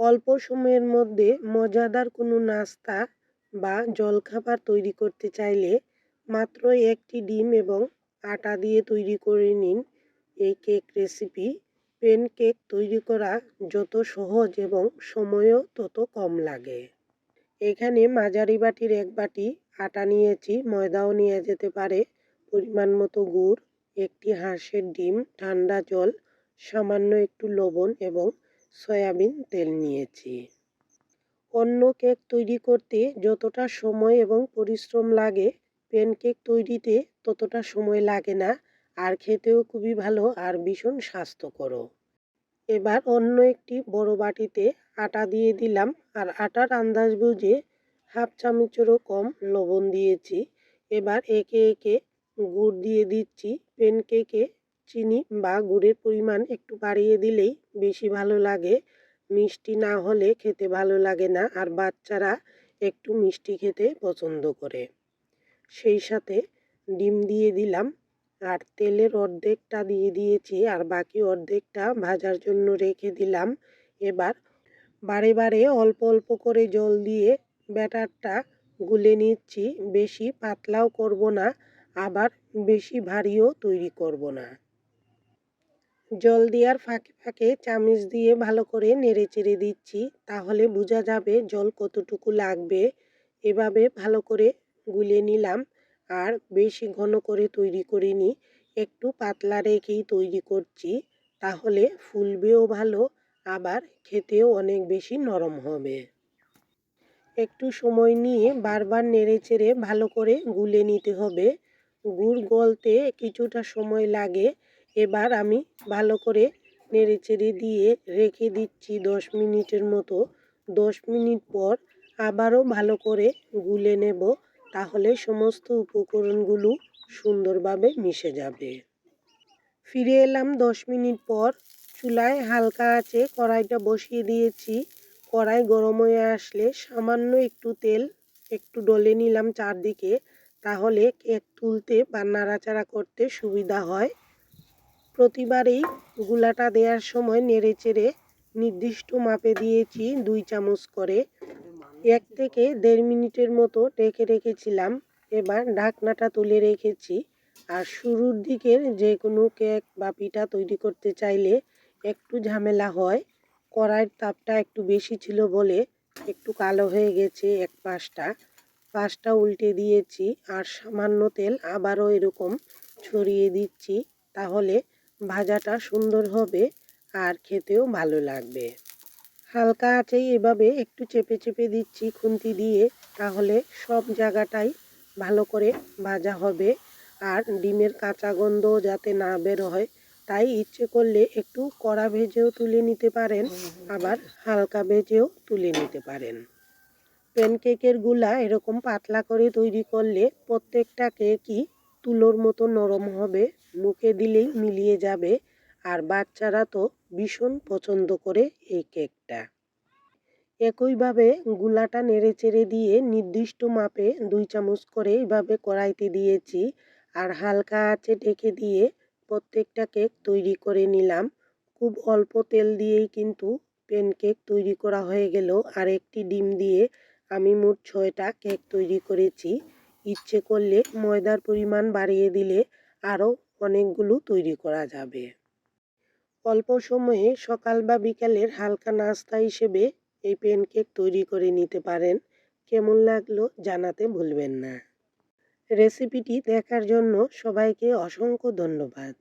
অল্প সময়ের মধ্যে মজাদার কোনো নাস্তা বা জলখাবার তৈরি করতে চাইলে মাত্র একটি ডিম এবং আটা দিয়ে তৈরি করে নিন। এই কেক রেসিপি পেন কেক তৈরি করা যত সহজ এবং সময়ও তত কম লাগে। এখানে মাঝারি বাটির এক বাটি আটা নিয়েছি, ময়দাও নিয়ে যেতে পারে। পরিমাণ মতো গুড়, একটি হাঁসের ডিম, ঠান্ডা জল, সামান্য একটু লবণ এবং সয়াবিন তেল নিয়েছি। অন্য কেক তৈরি করতে যতটা সময় এবং পরিশ্রম লাগে, প্যানকেক তৈরিতে ততটা সময় লাগে না, আর খেতেও খুবই ভালো আর ভীষণ স্বাস্থ্যকরও এবার অন্য একটি বড় বাটিতে আটা দিয়ে দিলাম, আর আটার আন্দাজ বুঝে হাফ চামচেরও কম লবণ দিয়েছি। এবার একে একে গুড় দিয়ে দিচ্ছি প্যানকেকে। চিনি বা গুড়ের পরিমাণ একটু বাড়িয়ে দিলেই বেশি ভালো লাগে। মিষ্টি না হলে খেতে ভালো লাগে না, আর বাচ্চারা একটু মিষ্টি খেতে পছন্দ করে। সেই সাথে ডিম দিয়ে দিলাম, আর তেলের অর্ধেকটা দিয়ে দিয়েছি, আর বাকি অর্ধেকটা ভাজার জন্য রেখে দিলাম। এবার বারে বারে অল্প অল্প করে জল দিয়ে ব্যাটারটা গুলে নিচ্ছি। বেশি পাতলাও করব না, আবার বেশি ভারীও তৈরি করব না। জল দেওয়ার ফাঁকে ফাঁকে চামচ দিয়ে ভালো করে নেড়ে চেড়ে দিচ্ছি, তাহলে বোঝা যাবে জল কতটুকু লাগবে। এভাবে ভালো করে গুলে নিলাম আর বেশি ঘন করে তৈরি করিনি একটু পাতলা রেখেই তৈরি করছি, তাহলে ফুলবেও ভালো, আবার খেতেও অনেক বেশি নরম হবে। একটু সময় নিয়ে বারবার নেড়ে চেড়ে ভালো করে গুলে নিতে হবে। গুড় গলতে কিছুটা সময় লাগে এবার আমি ভালো করে নেড়েচেড়ে দিয়ে রেখে দিচ্ছি দশ মিনিটের মতো। দশ মিনিট পর আবারও ভালো করে গুলে নেব, তাহলে সমস্ত উপকরণগুলো সুন্দরভাবে মিশে যাবে। ফিরে এলাম দশ মিনিট পর। চুলায় হালকা আছে কড়াইটা বসিয়ে দিয়েছি। কড়াই গরম হয়ে আসলে সামান্য একটু তেল একটু ডলে নিলাম চারদিকে, তাহলে কেক তুলতে বা নাড়াচাড়া করতে সুবিধা হয়। প্রতিবারেই গুলাটা দেওয়ার সময় নেড়ে চেড়ে নির্দিষ্ট মাপে দিয়েছি দুই চামচ করে। এক থেকে দেড় মিনিটের মতো রেখে রেখেছিলাম। এবার ঢাকনাটা তুলে রেখেছি। আর শুরুর দিকের যে কোনো কেক বা পিঠা তৈরি করতে চাইলে একটু ঝামেলা হয়। কড়াইয়ের তাপটা একটু বেশি ছিল বলে একটু কালো হয়ে গেছে এক পাশটা। পাশটা উল্টে দিয়েছি আর সামান্য তেল আবারও এরকম ছড়িয়ে দিচ্ছি। তাহলে ভাজাটা সুন্দর হবে আর খেতেও ভালো লাগবে। হালকা আছেই এভাবে একটু চেপে চেপে দিচ্ছি খুন্তি দিয়ে, তাহলে সব জায়গাটাই ভালো করে ভাজা হবে আর ডিমের কাঁচা গন্ধ যাতে না বের হয়, তাই ইচ্ছে করলে একটু কড়া ভেজেও তুলে নিতে পারেন, আবার হালকা ভেজেও তুলে নিতে পারেন। প্যানকেকেরগুলা এরকম পাতলা করে তৈরি করলে প্রত্যেকটা কেকই তুলোর মতো নরম হবে মুখে দিলেই মিলিয়ে যাবে, আর বাচ্চারা তো ভীষণ পছন্দ করে এই কেকটা। একইভাবে গুলাটা নেড়ে চেড়ে দিয়ে নির্দিষ্ট মাপে দুই চামচ করে এইভাবে কড়াইতে দিয়েছি, আর হালকা আঁচে ঢেকে দিয়ে প্রত্যেকটা কেক তৈরি করে নিলাম। খুব অল্প তেল দিয়েই কিন্তু প্যানকেক তৈরি করা হয়ে গেল, আর একটি ডিম দিয়ে আমি মোট ছয়টা কেক তৈরি করেছি। ইচ্ছে করলে ময়দার পরিমাণ বাড়িয়ে দিলে আরও অনেকগুলো তৈরি করা যাবে। অল্প সময়ে সকাল বা বিকালের হালকা নাস্তা হিসেবে এই প্যানকেক তৈরি করে নিতে পারেন। কেমন লাগল জানাতে ভুলবেন না। রেসিপিটি দেখার জন্য সবাইকে অসংখ্য ধন্যবাদ।